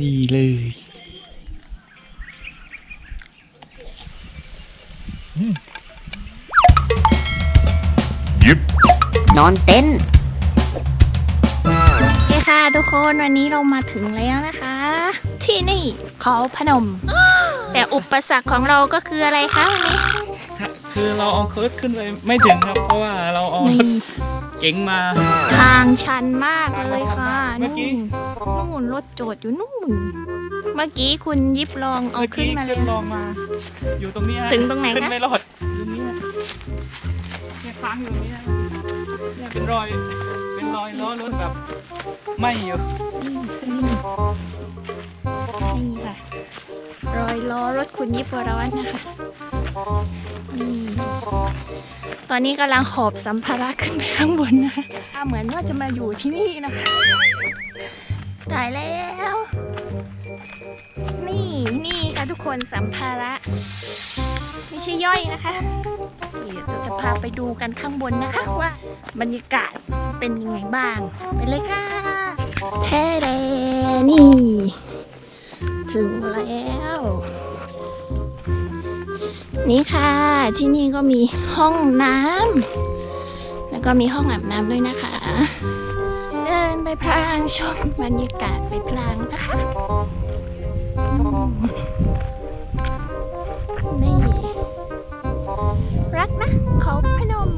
นี่เลยนอนเต็นท์โอเคค่ะทุกคนวันนี้เรามาถึงแล้วนะคะ ที่นี่เขาพนม แต่อุปสรรคของเราก็คืออะไรคะวันนี้ คือเราเอาเคิร์ดขึ้นไปไม่ถึงครับ เพราะว่าเราเอานี่เก๋งมา ทางชันมากเลยค่ะเมื่อกี้นู่นนู่นรถโจดอยู่นู่น เมื่อกี้คุณยิบลองเอาเมื่อขึ้นกี้มาเลขึ้ยนลองมา อยู่ตรงนี้ฮะถึงตรงไหนขึ้นคะไม่รอดตรงนี้ฮะเนี่ยค้างอยู่ตรงนี้ฮะเนี่ยเป็นรอย เป็นรอยล้อรถแบบไหม่อยู่นี่ขึ้นนี่นี่ค่ะรอยล้อรถคุณยิบวรวัฒน์นะคะนี่ ตอนนี้กำลังหอบสัมภาระขึ้นไปข้างบนนะคะเหมือนว่าจะมาอยู่ที่นี่นะคะตายแล้ว นี่นี่ค่ะทุกคนสัมภาระ ไม่ใช่ย่อยนะคะเดี๋ยวเราจะพาไปดูกันข้างบนนะคะว่าบรรยากาศเป็นยังไงบ้าง ไปเลยค่ะแช่แดนี่ ถึงแล้ว นี่ค่ะ ที่นี่ก็มีห้องน้ำแล้วก็มีห้องอาบน้ำด้วยนะคะ เดินไปพลางชมบรรยากาศไปพลางนะคะนี่รักนะเขาพนม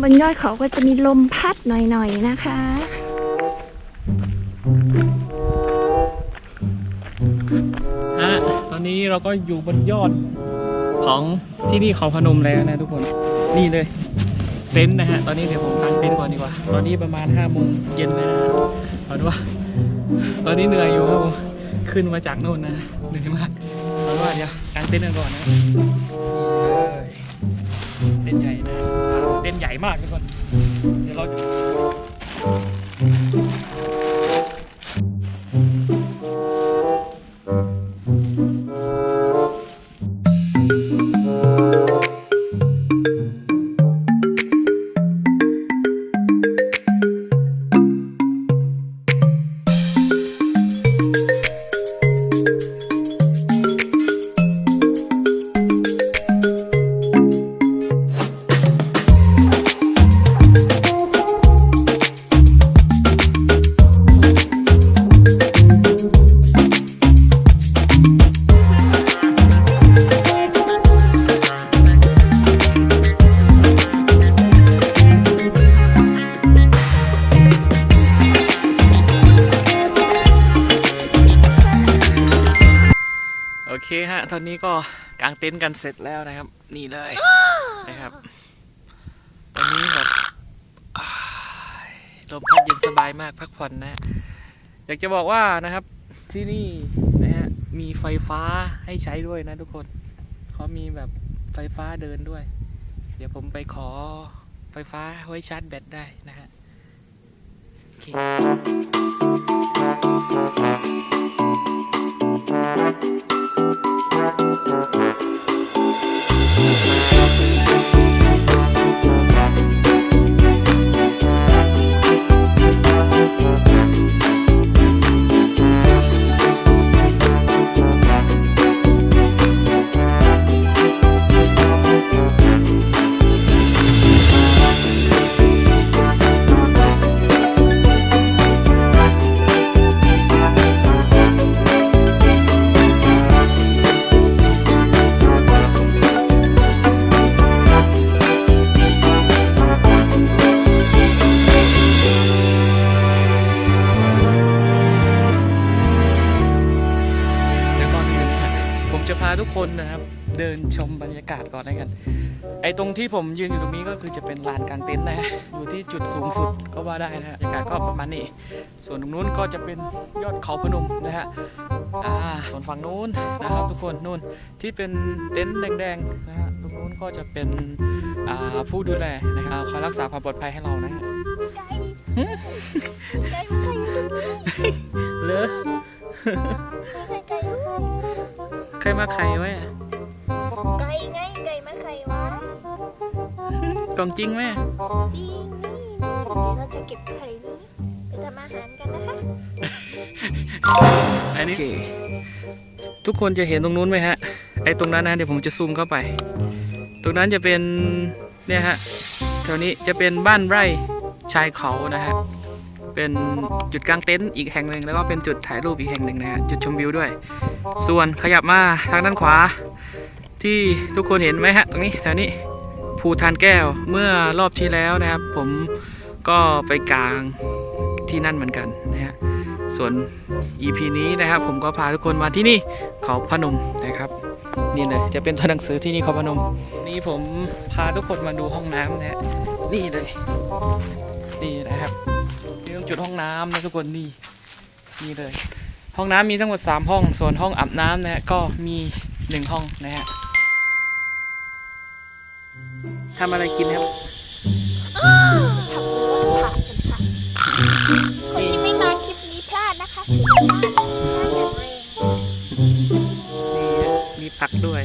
บนยอดเขาก็จะมีลมพัดหน่อยๆนะคะฮะตอนนี้เราก็อยู่บนยอด ของที่นี่เขาพนมแล้วนะทุกคนนี่เลยเต็นท์นะฮะตอนนี้เดี๋ยวผมกางเต็นท์ก่อนดีกว่า ตอนนี้ประมาณ5้าโมงเย็นนะฮะเอาดูว่า ตอนนี้เหนื่อยอยู่ครับผมขึ้นมาจากโน่นนะเหนื่อยมากเอาดูว่าเดี๋ยวกางเต็นท์กันก่อนนะเต็นท์ใหญ่นะเต็นท์ใหญ่มากทุกคน ตอนนี้ก็กางเต็นท์กันเสร็จแล้วนะครับ นี่เลยนะครับตอนนี้แบบลมพัดเย็นสบายมากพักผ่อนนะ อยากจะบอกว่านะครับที่นี่นะฮะมีไฟฟ้าให้ใช้ด้วยนะทุกคนเขามีแบบไฟฟ้าเดินด้วย เดี๋ยวผมไปขอไฟฟ้าไว้ชาร์จแบตได้นะฮะโอเค เจะพาทุกคนนะครับ เดินชมบรรยากาศก่อนนะกัน ไอ้ตรงที่ผมยืนอยู่ตรงนี้ก็คือจะเป็นลานกลางเต็นท์นะฮะอยู่ที่จุดสูงสุดก็ว่าได้นะฮะบรรยากาศก็ประมาณนี้ ส่วนตรงนู้นก็จะเป็นยอดเขาพนมนะฮะอ่าส่วนฝั่งนู้นนะครับ ทุกคนนู่นที่เป็นเต็นท์แดงๆนะฮะตรงนู้นก็จะเป็นอ่าผู้ดูแลนะครับคอยรักษาความปลอดภัยให้เรานะฮะไก่ไก่มาใครอยู่ตรงนี้เลอ ใครมาใครไว้อะไก่ไงไก่มาใครวะกล่องจริงไหมจริงนี่เดี๋ยวเราจะเก็บไข่นี้ไปทำอาหารกันนะคะไออันนี้ทุกคนจะเห็นตรงนู้นไหมฮะไอ้ตรงนั้นนะเดี๋ยวผมจะซูมเข้าไป ตรงนั้นจะเป็นเนี่ยฮะแถวนี้จะเป็นบ้านไร่ชายเขานะฮะเป็นจุดกางเต็นท์อีกแห่งหนึ่งแล้วก็เป็นจุดถ่ายรูปอีกแห่งหนึ่งนะฮะจุดชมวิวด้วย ส่วนขยับมาทางด้านขวา ที่ทุกคนเห็นไหมฮะ ตรงนี้แถวนี้ภูทานแก้วเมื่อรอบที่แล้วนะครับ ผมก็ไปกลางที่นั่นเหมือนกันนะฮะส่วน EP นี้นะครับ ผมก็พาทุกคนมาที่นี่เขาพนมนะครับนี่เลยจะเป็นตัวหนังสือที่นี่เขาพนม นี่ผมพาทุกคนมาดูห้องน้ำนะฮะนี่เลย นี่นะครับนี่ตรงจุดห้องน้ำนะทุกคนนี่นี่เลย ห้องน้ำมีทั้งหมด 3 ห้อง ส่วนห้องอาบน้ำนะฮะก็มี 1 ห้องนะฮะทำอะไรกินครับคนที่ไม่มาคลิปนี้พลาดนะคะถือว่าพลาดนะคะอย่าเร่งนี่ฮะมีผักด้วย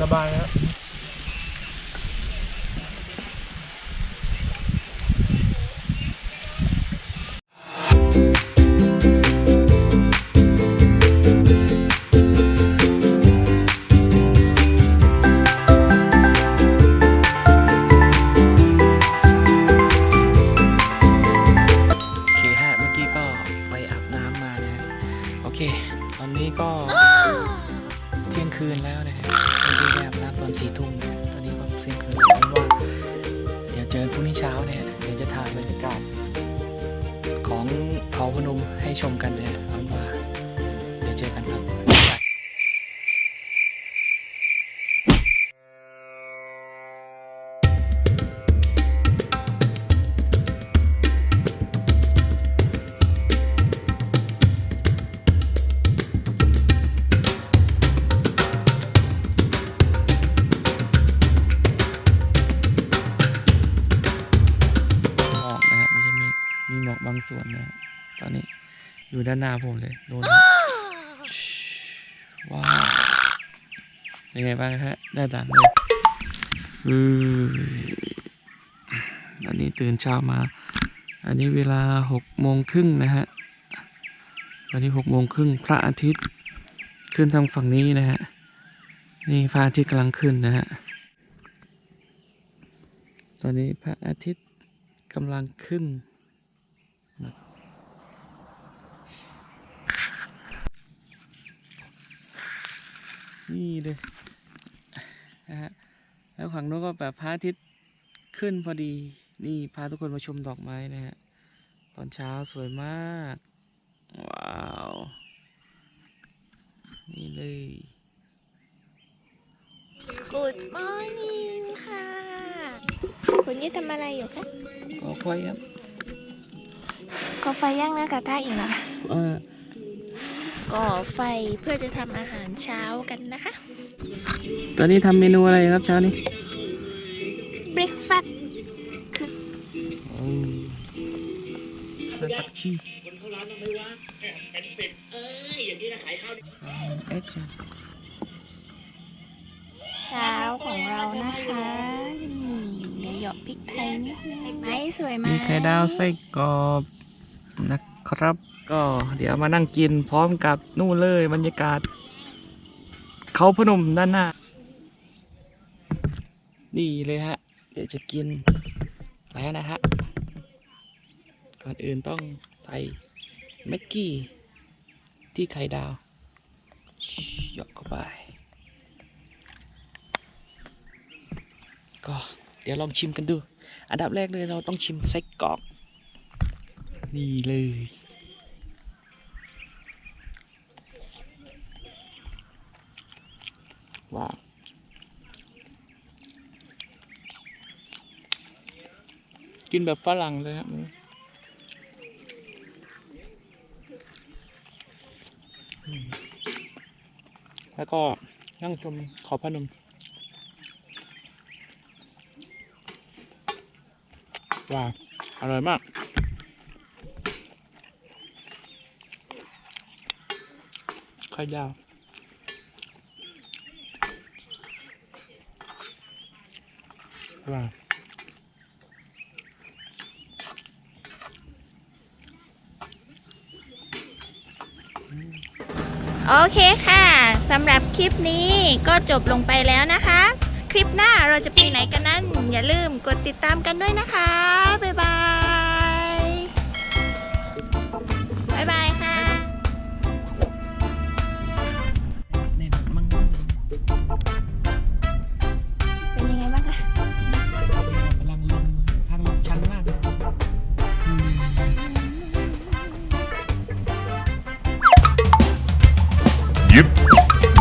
สบายนะ เขาพนมให้ชมกันนะฮะเอาว่าเดี๋ยวเจอกันครับบายบายหมอกนะฮะไม่ใช่เมฆมีหมอกบางส่วนนะ ตอนนี้อยู่ด้านหน้าผมเลยโดนว้าวเป็นไงบ้างฮะได้ดังเลยอืออันนี้ตื่นเช้ามา อันนี้เวลาหกโมงครึ่งนะฮะตอนนี้หกโมงครึ่งพระอาทิตย์ขึ้นทางฝั่งนี้นะฮะนี่พระอาทิตย์กำลังขึ้นนะฮะตอนนี้พระอาทิตย์กำลังขึ้นนี่ เลยนะฮะแล้วฝั่งโน้นก็แบบพระอาทิตย์ขึ้นพอดี นี่พาทุกคนมาชมดอกไม้นะฮะ ตอนเช้าสวยมาก ว้าว นี่เลย Good morning ค่ะ คุณยี่ทำอะไรอยู่คะขอคอยครับก่อไฟย่างเนื้อกระทะอีกเหรอคะเออ ก่อไฟเพื่อจะทำอาหารเช้ากันนะคะ ตอนนี้ทำเมนูอะไรครับเช้านี้ breakfast เป็นผักชีเอ็กซ์เช้าของเรานะคะนี่เดี๋ยวหยอกพริกไทยนิดนึงไหมสวยไหมมีไข่ดาวไส้กรอบนะครับ ก็เดี๋ยวมานั่งกินพร้อมกับนู่นเลยบรรยากาศ เขาพนมด้านหน้า นี่เลยฮะ เดี๋ยวจะกินแล้วนะฮะ ก่อนอื่นต้องใส่แม็กกี้ ที่ไข่ดาวหยอกเข้าไป ก็เดี๋ยวลองชิมกันดู อันดับแรกเลยเราต้องชิมไส้กรอกนี่เลย ว้าวกินแบบฝรั่งเลยครับแล้วก็นั่งชมขาพนม ว้าว อร่อยมาก ไข่ดาว ว่าโอเคค่ะสำหรับคลิปนี้ก็จบลงไปแล้วนะคะ คลิปหน้าเราจะไปไหนกันนั้น อย่าลืมกดติดตามกันด้วยนะคะ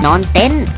นอนเต็นท์